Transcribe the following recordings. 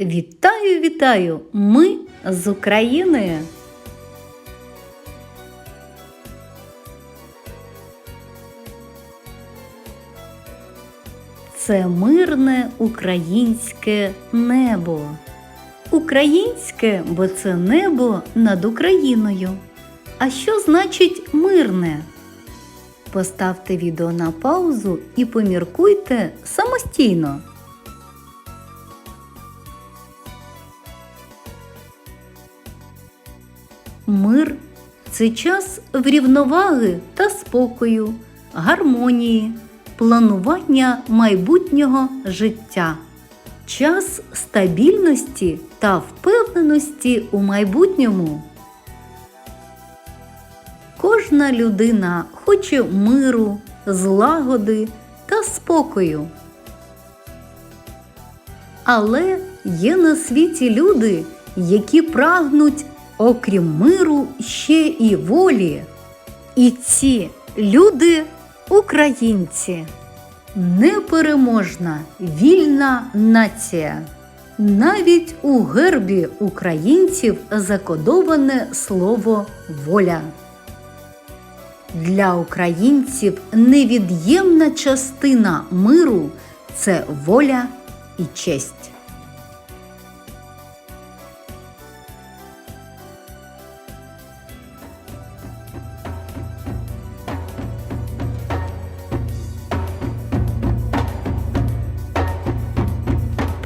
Вітаю, вітаю! Ми з України. Це мирне українське небо. Українське, бо це небо над Україною. А що значить мирне? Поставте відео на паузу і поміркуйте самостійно. Мир це час врівноваги та спокою, гармонії, планування майбутнього життя, час стабільності та впевненості у майбутньому. Кожна людина хоче миру, злагоди та спокою. Але є на світі люди, які прагнуть, окрім миру, ще і волі. І ці люди українці, непереможна вільна нація. Навіть у гербі українців закодоване слово воля. Для українців невід'ємна частина миру це воля і честь.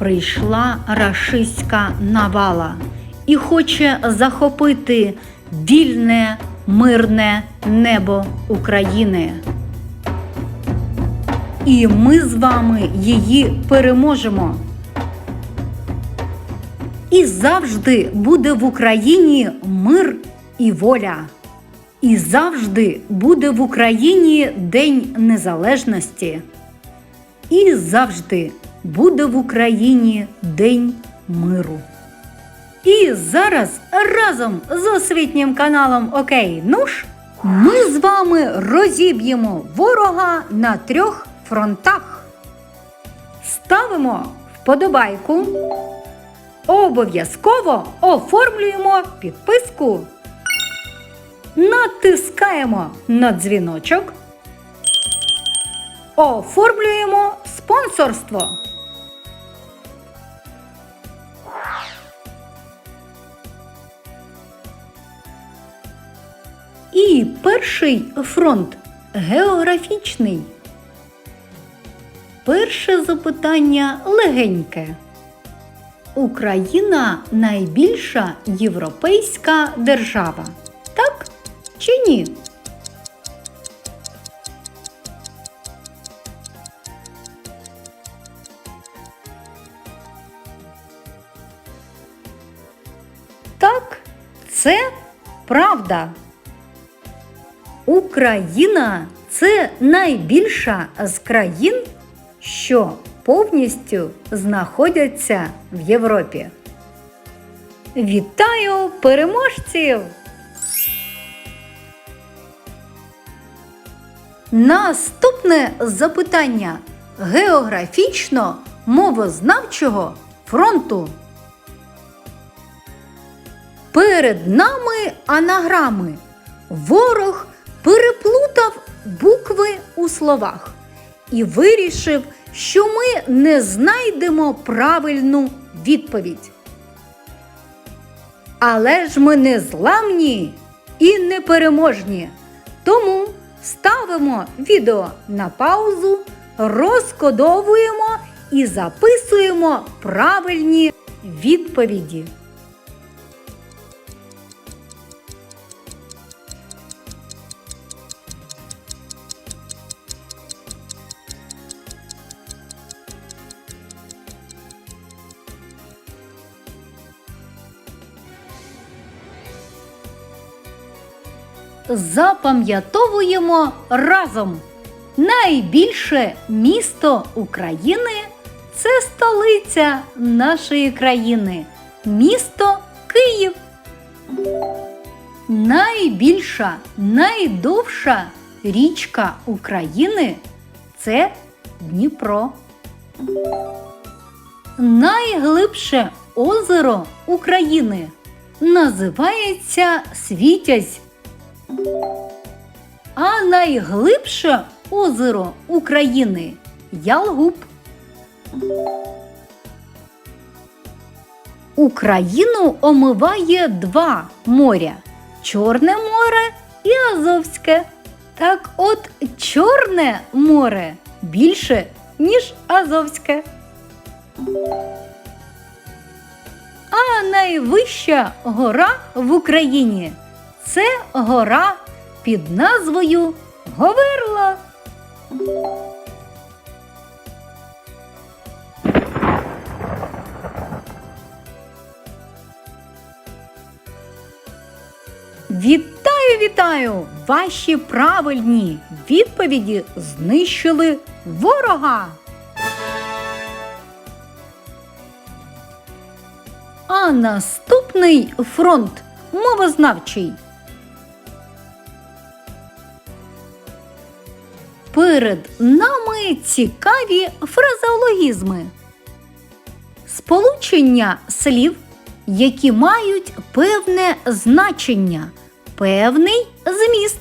Прийшла рашистська навала і хоче захопити вільне мирне небо України. І ми з вами її переможемо. І завжди буде в Україні мир і воля. І завжди буде в Україні День Незалежності. І завжди буде в Україні День миру. І зараз разом з освітнім каналом Окей Нуш ми з вами розіб'ємо ворога на трьох фронтах. Ставимо вподобайку. Обов'язково оформлюємо підписку. Натискаємо на дзвіночок. Оформлюємо спонсорство. І перший фронт географічний. Перше запитання легеньке. Україна найбільша європейська держава. Так чи ні? Так, це правда. Україна це найбільша з країн, що повністю знаходяться в Європі. Вітаю переможців! Наступне запитання географічно мовознавчого фронту. Перед нами анаграми. Ворог переплутав букви у словах і вирішив, що ми не знайдемо правильну відповідь. Але ж ми не зламні і непереможні. Тому ставимо відео на паузу, розкодовуємо і записуємо правильні відповіді. Запам'ятовуємо разом. Найбільше місто України це столиця нашої країни. Місто Київ. Найбільша, найдовша річка України це Дніпро. Найглибше озеро України називається Світязь. А найглибше озеро України Ялгуб. Україну омиває два моря Чорне море і Азовське. Так от Чорне море більше, ніж Азовське. А найвища гора в Україні це гора під назвою Говерла. Вітаю, вітаю! Ваші правильні відповіді знищили ворога. А наступний фронт мовознавчий. Перед нами цікаві фразеологізми. Сполучення слів, які мають певне значення, певний зміст.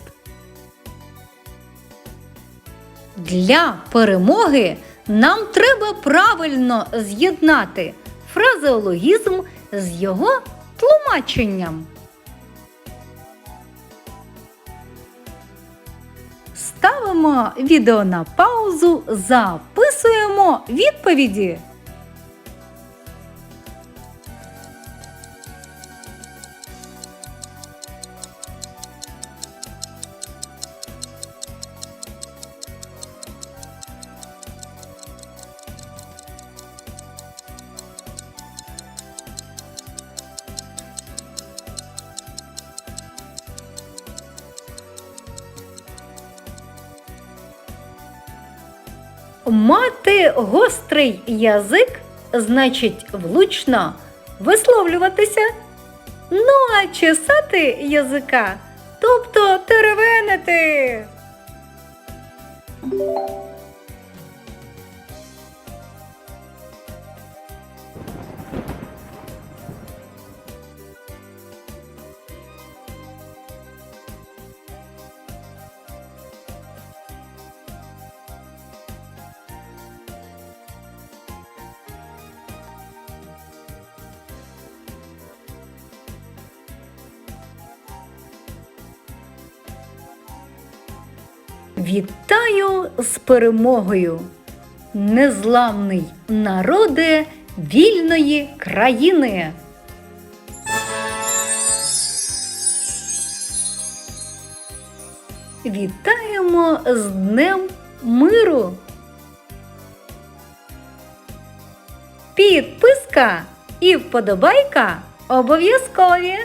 Для перемоги нам треба правильно з'єднати фразеологізм з його тлумаченням. Ставимо відео на паузу, записуємо відповіді. Мати гострий язик значить влучно висловлюватися. Ну а чесати язика, тобто теревенити. Вітаю з перемогою, незламний народе вільної країни. Вітаємо з Днем миру. Підписка і вподобайка обов'язкові.